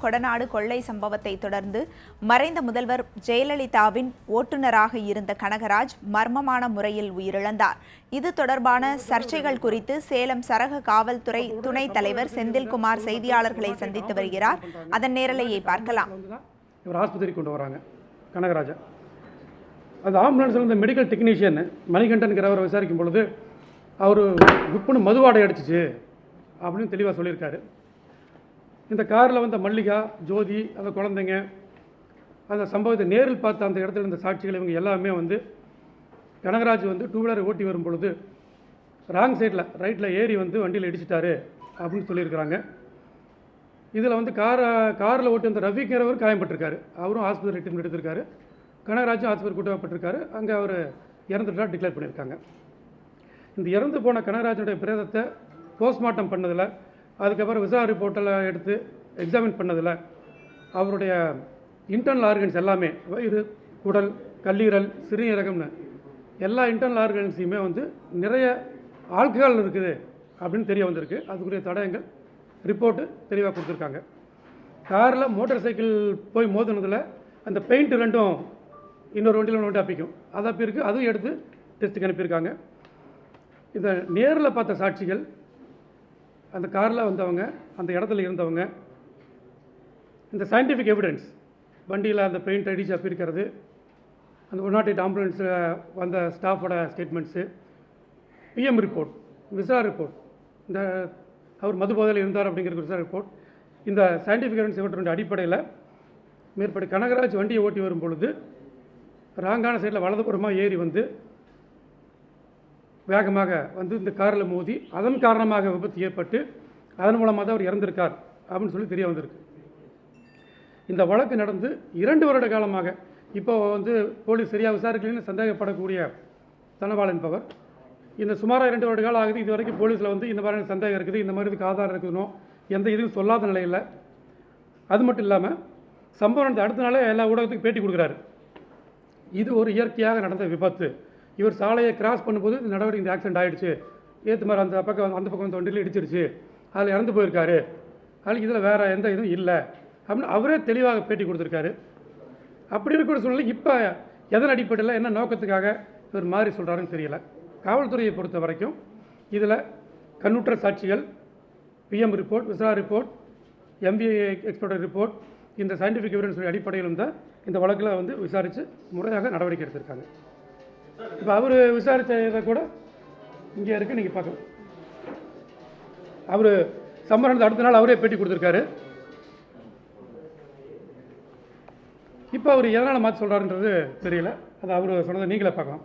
கொடநாடு கொள்ளை சம்பவத்தை தொடர்ந்து மறைந்த முதல்வர் ஜெயலலிதாவின் ஓட்டுநராக இருந்த கனகராஜ் மர்மமான முறையில் உயிரிழந்தார். இது தொடர்பான சர்ச்சைகள் குறித்து சேலம் சரக காவல்துறை துணைத் தலைவர் செந்தில்குமார் செய்தியாளர்களை சந்தித்து வருகிறார். அதன் நேரலையை பார்க்கலாம். இவர் ஆஸ்பத்திரி கொண்டு வராங்க கனகராஜா. அது ஆம்புலன்ஸில் இருந்த மெடிக்கல் டெக்னீஷியன் மணிகண்டன்கிறவரை விசாரிக்கும் பொழுது அவர் குப்புன்னு மதுவாடை அடிச்சிச்சு அப்படின்னு தெளிவாக சொல்லியிருக்காரு. இந்த காரில் வந்த மல்லிகா ஜோதி அந்த குழந்தைங்க அந்த சம்பவத்தை நேரில் பார்த்த அந்த இடத்துல இருந்த சாட்சிகள் இவங்க எல்லாமே வந்து கனகராஜ் வந்து டூ வீலரை ஓட்டி வரும் பொழுது ராங் சைடில் ரைட்டில் ஏறி வந்து வண்டியில் இடிச்சிட்டாரு அப்படின்னு சொல்லியிருக்கிறாங்க. இதில் வந்து காரை காரில் ஓட்டி வந்த ரவிங்கிறவர் காயம்பட்டிருக்காரு அவரும் ஆஸ்பத்திரி ட்ரீட்மெண்ட் எடுத்திருக்காரு. கனகராஜும் ஆஸ்பத்திரி கூட்டப்பட்டிருக்காரு அங்கே அவர் இறந்துட்டா டிக்ளேர் பண்ணியிருக்காங்க. இந்த இறந்து போன கனகராஜனுடைய பிரேதத்தை போஸ்ட்மார்ட்டம் பண்ணதில் அதுக்கப்புறம் விசா ரிப்போர்ட்டில் எடுத்து எக்ஸாமின் பண்ணதில் அவருடைய இன்டர்னல் ஆர்கன்ஸ் எல்லாமே வயிறு குடல் கல்லீரல் சிறுநீரகம்னு எல்லா இன்டர்னல் ஆர்கன்ஸையுமே வந்து நிறைய ஆல்கஹால் இருக்குது அப்படின்னு தெரிய வந்திருக்கு. அதுக்குரிய தடயங்கள் ரிப்போர்ட்டு தெளிவாக கொடுத்துருக்காங்க. காரில் மோட்டார் சைக்கிள் போய் மோதினதில் அந்த பெயிண்ட் ரெண்டும் இன்னொரு வண்டியில் ஒன்று அப்பிக்கும். அது அப்பிருக்கு அதுவும் எடுத்து டெஸ்ட்டுக்கு அனுப்பியிருக்காங்க. இந்த நேரில் பார்த்த சாட்சிகள் அந்த காரில் வந்தவங்க அந்த இடத்துல இருந்தவங்க இந்த சயின்டிஃபிக் எவிடன்ஸ் வண்டியில் அந்த பெயிண்ட் அடிச்சு அப்பிருக்கிறது அந்த ஒன் நாட் எயிட் ஆம்புலன்ஸில் வந்த ஸ்டாஃபோட statements PM report viscera report இந்த அவர் மது போதையில் இருந்தார் அப்படிங்கிற விசா ரிப்போர்ட் இந்த சயின்டிஃபிக் எவிடன்ஸ் இவற்றினுடைய அடிப்படையில் மேற்படி கனகராஜ் வண்டியை ஓட்டி வரும் பொழுது ராங்கான சைடில் வலதுபுறமாக ஏறி வந்து வேகமாக வந்து இந்த காரில் மோதி அதன் காரணமாக விபத்து ஏற்பட்டு அதன் மூலமாக தான் அவர் இறந்திருக்கார் அப்படின்னு சொல்லி தெரிய வந்திருக்கு. இந்த வழக்கு நடந்து இரண்டு வருட காலமாக இப்போ வந்து போலீஸ் சரியாக விசாரிக்கலன்னு சந்தேகப்படக்கூடிய தனபால் என்பவர் இந்த சுமாராக இரண்டு வருட காலம் ஆகுது. இது வரைக்கும் போலீஸில் வந்து இந்த மாதிரியான சந்தேகம் இருக்குது. இந்த மாதிரி இதுக்கு ஆதாரம் இருக்குதுனோ எந்த இதுவும் சொல்லாத நிலையில் அது மட்டும் இல்லாமல் சம்பவம் நடந்த அடுத்த நாளே எல்லா ஊடகத்துக்கும் பேட்டி கொடுக்குறாரு. இது ஒரு இயற்கையாக நடந்த விபத்து. இவர் சாலையை கிராஸ் பண்ணும்போது இந்த நடவடிக்கை இந்த ஆக்சிடென்ட் ஆயிடுச்சு. ஏற்று மாதிரி அந்த பக்கம் அந்த பக்கம் வந்து இடிச்சிருச்சு. அதில் இறந்து போயிருக்காரு. அதுக்கு இதில் வேறு எந்த இதுவும் இல்லை. அப்படின்னு அவரே தெளிவாக பேட்டி கொடுத்துருக்காரு. அப்படி இருக்கிற சூழ்நிலை இப்போ எதன் அடிப்படையில் என்ன நோக்கத்துக்காக இவர் மாறி சொல்கிறாருன்னு தெரியல. காவல்துறையை பொறுத்த வரைக்கும் இதில் கண்ணுற்ற சாட்சிகள் PM report viscera report MBA expert report இந்த சயின்டிஃபிக் எவிடன்ஸ் அடிப்படையிலும் தான் இந்த வழக்கில் வந்து விசாரித்து முறையாக நடவடிக்கை எடுத்திருக்காங்க. இப்போ அவர் விசாரித்த கூட இங்கே இருக்குது நீங்கள் பார்க்கலாம். அவர் சம்மரணத்தை அடுத்த நாள் அவரே பேட்டி கொடுத்துருக்காரு. இப்போ அவர் எதனால் மாற்றி சொல்கிறாருன்றது தெரியல. அது அவர் சொன்னதை நீங்களே பார்க்கலாம்.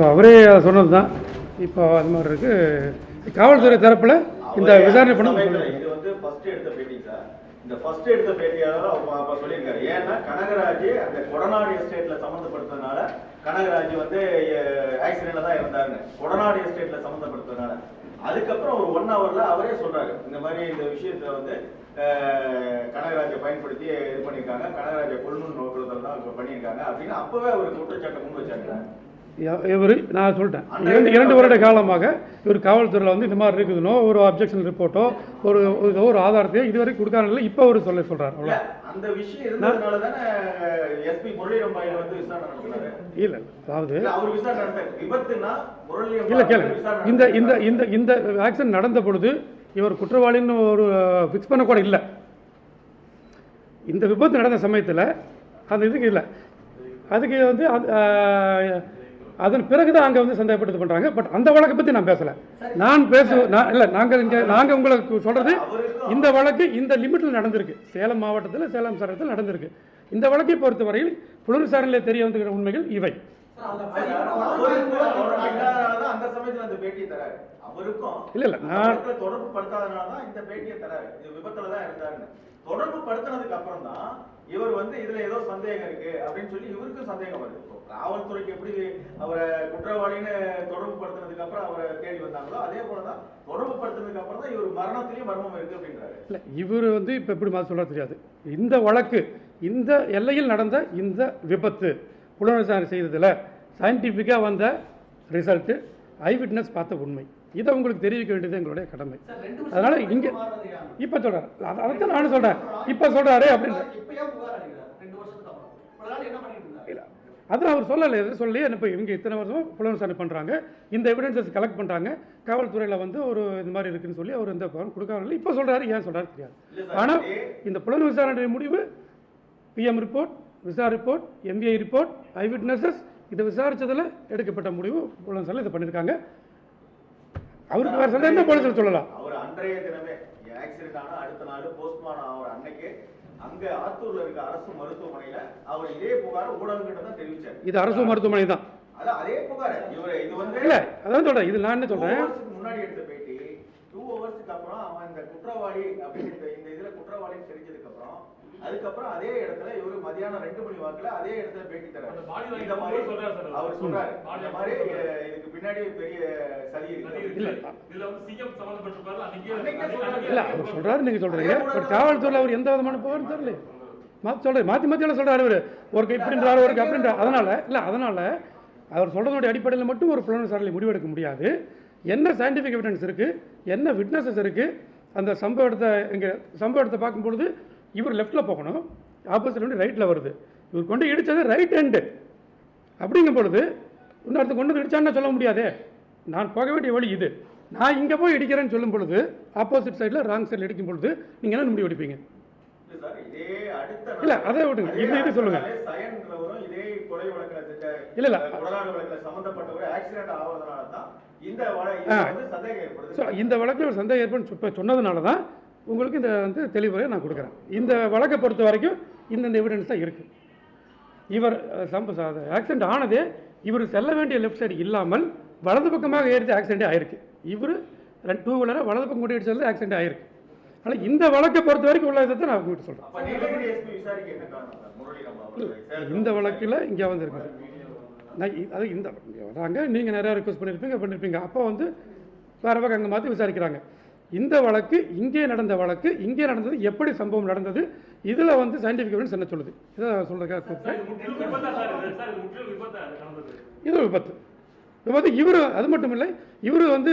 ஸோ அவரே சொன்னது தான். இப்போ அது மாதிரி இருக்குது காவல்துறை தரப்பில் இந்த விசாரணை பண்ண இது வந்து ஃபர்ஸ்ட் எடுத்த பேட்டி சார் இந்த ஃபர்ஸ்ட் எடுத்த அவர் அப்ப சொல்லியிருக்காரு. ஏன்னா கனகராஜ் அந்த கொடநாடு எஸ்டேட்ல சம்மந்தப்படுத்ததுனால கனகராஜ் வந்து ஆக்சிடென்ட்ல தான் இருந்தாருன்னு கொடநாடு எஸ்டேட்ல சம்மந்தப்படுத்ததுனால. அதுக்கப்புறம் ஒரு ஒன் ஹவர்ல அவரே சொல்றாரு. இந்த மாதிரி இந்த விஷயத்துல வந்து கனகராஜை பயன்படுத்தி இது பண்ணியிருக்காங்க. கனகராஜை கொள்ளணும் நோக்கத்தில் தான் இப்ப பண்ணியிருக்காங்க. அப்படின்னு அப்பவே அவர் குற்றச்சாட்டை முன் வச்சாங்க இவர் நான் சொல்லிட்டேன். இரண்டு இரண்டு வருட காலமாக இவர் காவல்துறையில் வந்து இந்த மாதிரி இருக்குதுனோ ஒரு அப்ஜெக்ஷன் ரிப்போர்ட்டோ ஒரு ஒரு- ஒரு ஆதாரத்தையோ இதுவரைக்கும் கொடுக்காரில்ல இப்போ அவர் சொல்ல சொல்கிறார் இல்ல அவ்வளோ அந்த விஷயம் இருந்ததுனால தானே எஸ்பி முரளிரம்பாயில வந்து விசாரணை நடத்தினாரு. இல்லை அதாவது இல்ல, அவர் விசாரணை நடத்தாரு. விபத்துனா முரளியம் இல்லை கேளுங்க. இந்த. இந்த இந்த இந்த ஆக்சிடென்ட் நடந்த பொழுது இவர் குற்றவாளின்னு ஒரு ஃபிக்ஸ் பண்ண கூட இல்லை. இந்த விபத்து நடந்த சமயத்தில் அந்த இதுக்கு இல்லை. அதுக்கு வந்து அதன் பிறகு தான் அங்கே வந்து சந்தேகப்பட்டு பண்ணுறாங்க பட் அந்த வழக்கை பற்றி நான் பேசலை. நான் பேசு நான் இல்லை நாங்கள் இங்கே நாங்கள் உங்களுக்கு சொல்கிறது இந்த வழக்கு இந்த லிமிட்டில் நடந்திருக்கு. சேலம் மாவட்டத்தில் சேலம் சரத்தில் நடந்திருக்கு. இந்த வழக்கை பொறுத்தவரையில் புலன் விசாரணையில் தெரிய வந்துகிற உண்மைகள் இவை. இல்ல, இல்ல, நான்- தொடர்பு படுத்தாதனால தான் இந்த பேட்டியை தராரு. இது விபத்துல தான் இருந்தாருன்னு. தொடர்பு படுத்தினதுக்கு அப்புறம் தான் இவர் வந்து இதுல ஏதோ சந்தேகம் இருக்கு அப்படின்னு சொல்லி இவருக்கும் சந்தேகம் வருது. இப்போ காவல்துறைக்கு எப்படி அவரை குற்றவாளின்னு தொடர்பு படுத்தினதுக்கு அப்புறம் அவரை தேடி வந்தாங்களோ அதே போலதான் தொடர்பு படுத்தினதுக்கு அப்புறம் தான் இவர் மரணத்திலயும் மர்மம் இருக்கு அப்படின்றாரு. இல்லை இவர் வந்து இப்போ எப்படி மாதிரி சொல்ல தெரியாது. இந்த வழக்கு இந்த எல்லையில் நடந்த இந்த விபத்து புலன் விசாரணை செய்ததில் சயின்டிஃபிக்காக வந்த ரிசல்ட்டு ஐ விட்னஸ் பார்த்த உண்மை. இதை உங்களுக்கு தெரிவிக்க வேண்டியது எங்களுடைய கடமை. அதனால இங்கே இப்போ சொல்கிறார் அதைத்தான் நானும் சொல்கிறேன் இப்போ சொல்கிறாரு அப்படின்னு. இல்லை. அது அவர் சொல்லலை எதுவும் சொல்லி இப்போ இவங்க இத்தனை வருஷம் புலன் விசாரணை பண்ணுறாங்க இந்த எவிடன்சஸ் கலெக்ட் பண்ணுறாங்க காவல்துறையில் வந்து ஒரு இந்த மாதிரி இருக்குன்னு சொல்லி அவர் இந்த பவன் கொடுக்காரில்ல இப்போ சொல்கிறாரு ஏன் சொல்கிறாரு தெரியாது. ஆனால் இந்த புலன் விசாரணை முடிவு PM report viscera report MBI report eyewitnesses இதை விசாரிச்சதுல எடுக்கப்பட்ட முடிவு புலன் விசாரணை இதை பண்ணியிருக்காங்க அவருக்கு வேறு சந்தேகம் போலீஸில் சொல்லலாம்? அவர் அன்றைய தினமே ஆக்சிடென்ட் ஆன அடுத்த நாள் போஸ்ட்மார்டம் ஆகிற அன்னைக்கு அங்க ஆத்தூர்ல இருக்க அரசு மருத்துவமனையில அவர் இதே புகார் ஊடகங்கிட்ட தான் தெரிவிச்சார். இது அரசு மருத்துவமனை தான். அதான் அதே புகார். இவர் இது வந்து இல்லை அதான் சொல்கிறேன் இது நான் என்ன சொல்கிறேன் முன்னாடி எடுத்த பேட்டி டூ ஹவர்ஸ்க்கு அப்புறம் அவன் இந்த குற்றவாளி அப்படின்னு இந்த இதுல குற்றவாளின்னு தெரிஞ்சதுக்கு அப்புறம் அதுக்கப்புறம் அதே இடத்துல இவரு மதியானம் ரெண்டு மணி வாக்குல அதே இடத்துல பேட்டி தராரு இந்த மாதிரி சொல்றாரு அவர். சொல்றாரு. இந்த மாதிரி இதுக்கு பின்னாடி பெரிய சதி இல்ல. இதுல வந்து சிஎம் சம்பந்தப்பட்டிருப்பாரு அன்னைக்கே அன்னைக்கே சொல்றாரு. இல்லை அவர் சொல்கிறாரு நீங்கள் சொல்கிறீங்க பட் காவல்துறையில் அவர் எந்த விதமான புகாரும் தரல மாற்றி சொல்கிறார் மாற்றி மாற்றியில் சொல்கிறார் அவர்? ஒருக்கு இப்படின்றாரு ஒருக்கு அப்படின்றார் அதனால் இல்லை அதனால் அவர் சொல்கிறதோடைய அடிப்படையில் மட்டும் ஒரு புலன் விசாரணை முடிவெடுக்க முடியாது. என்ன சயின்டிஃபிக் எவிடன்ஸ் இருக்குது என்ன விட்னஸஸ் இருக்குது அந்த சம்பவ இடத்தை இங்கே சம்பவ இடத்தை பார்க்கும்பொழுது இவர் லெஃப்ட்டில் போகணும் ஆப்போசிட் வந்து ரைட்டில் வருது. இவர் கொண்டு இடித்தது ரைட் ஹேண்டு அப்படிங்கும் பொழுது இன்னொருத்த கொண்டு வந்து இடிச்சான்னு சொல்ல முடியாதே. நான் போக வேண்டிய வழி இது. நான் இங்கே போய் இடிக்கிறேன்னு சொல்லும் பொழுது ஆப்போசிட் சைடில் ராங் சைடில் இடிக்கும் பொழுது நீங்கள் என்ன முடிவு எடுப்பீங்க இல்ல அதை விடுங்க. அதே இது- சொல்லுங்க. இல்ல, இல்ல. இந்த இந்த வழக்கில் ஒரு சந்தேகம் ஏற்படும். சொன்னதுனால தான் உங்களுக்கு இந்த வந்து தெளிவுரையை நான் கொடுக்குறேன். இந்த வழக்கை பொறுத்த வரைக்கும் இந்தந்த எவிடன்ஸ் தான் இருக்குது இவர் சம்ப ஆக்சிடென்ட் ஆனதே இவர் செல்ல வேண்டிய லெஃப்ட் சைடு இல்லாமல் வலது பக்கமாக ஏறிச்சு ஆக்சிடென்ட்டே ஆயிருக்கு. இவர் ரெண்டு டூ வீலரை வலது பக்கம் கொண்டு அடிச்சது ஆக்சிடென்ட் ஆயிருக்கு. ஆனால் இந்த வழக்கை பொறுத்த வரைக்கும் உள்ள இதை தான் நான் உங்கள்கிட்ட சொல்கிறேன் இந்த வழக்கில் இங்கே வந்து இருக்குது நான் அது இந்த வராங்க. நீங்கள் நிறையா ரிக்வஸ்ட் பண்ணியிருப்பீங்க பண்ணியிருப்பீங்க அப்போ வந்து வேற பக்கம் அங்கே மாற்றி விசாரிக்கிறாங்க. இந்த வழக்கு இங்கே நடந்த வழக்கு இங்கே நடந்தது எப்படி சம்பவம் நடந்தது இதில் வந்து சயின்டிஃபிக் எவிடன்ஸ் என்ன சொல்லுது? இதை சொல்கிறதுக்காக கூப்பிட்டேன். இது விபத்தா சார் இது? சார் இது முற்றிலும் விபத்தா இவர் அது மட்டும் இல்லை இவர் வந்து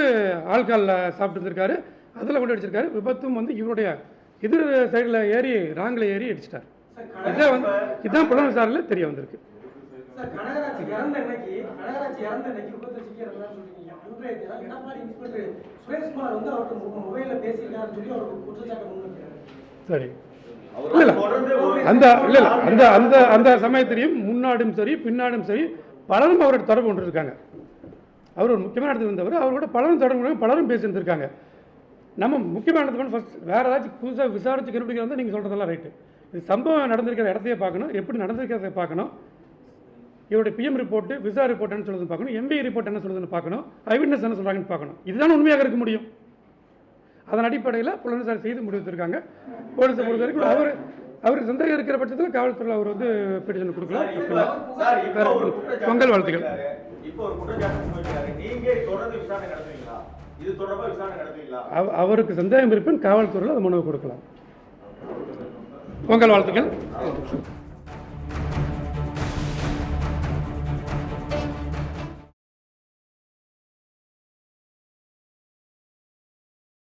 ஆல்காலில் சாப்பிட்டு இருந்திருக்காரு அதில் கொண்டு அடிச்சிருக்காரு. விபத்தும் வந்து இவருடைய எதிர் சைடில் ஏறி ராங்கில் ஏறி அடிச்சிட்டார். இதான் வந்து இதுதான் புலன் விசாரணையில் தெரிய வந்திருக்கு. சார் கனகராஜ் இறந்த அன்னைக்கு கனகராஜ் இறந்த அன்னைக்கு விபத்து சிக்கி இறந்தான்னு சொல்றீங்க. அன்றைய தினம் எடப்பாடி இன்ஸ்பெக்டர் சுரேஷ்குமார் வந்து அவர்கிட்ட மொ- மொபைல்ல பேசியிருக்காருன்னு சொல்லி அவருக்கு குற்றச்சாட்டு முன்வைக்கிறாரு சரி. அந்த இல்ல இல்ல. அந்த அந்த அந்த சமயத்திலையும் முன்னாடும் சரி பின்னாடும் சரி பலரும் அவரோட தொடர்பு கொண்டு இருக்காங்க. அவர் ஒரு முக்கியமான இடத்துல இருந்தவர் அவரோட பலரும் தொடர்பு கொண்டு பலரும் பேசியிருந்திருக்காங்க. நம்ம முக்கியமான இடத்துல ஃபஸ்ட் வேறு ஏதாச்சும் புதுசாக விசாரிச்சு கண்டுபிடிக்கிறது வந்து நீங்கள் சொல்கிறதெல்லாம் ரைட்டு இது சம்பவம் நடந்திருக்கிற இடத்தையே பார்க்கணும் எப்படி நடந்திருக்கிறத பார்க்கணும். இவருடைய பிஎம் ரிப்போர்ட்டு விசா ரிப்போர்ட் என்ன சொல்லுதுன்னு பார்க்கணும் எம்பி ரிப்போர்ட் என்ன சொல்லுதுன்னு பார்க்கணும் ஐவிட்னஸ் என்ன சொல்கிறாங்கன்னு பார்க்கணும். இதுதான் உண்மையாக இருக்க முடியும். அதன் அடிப்படையில் புலனாய்வு செய்து முடிவெடுத்திருக்காங்க போலீஸை பொறுத்த வரைக்கும் அவர் அவருக்கு சந்தேகம் இருக்கிற பட்சத்தில் காவல்துறையில் அவர் வந்து பெட்டிஷன் கொடுக்கலாம். பொங்கல் வாழ்த்துக்கள். அவருக்கு சந்தேகம் இருப்பின் காவல்துறையில் அந்த மனுவை கொடுக்கலாம். பொங்கல் வாழ்த்துக்கள்.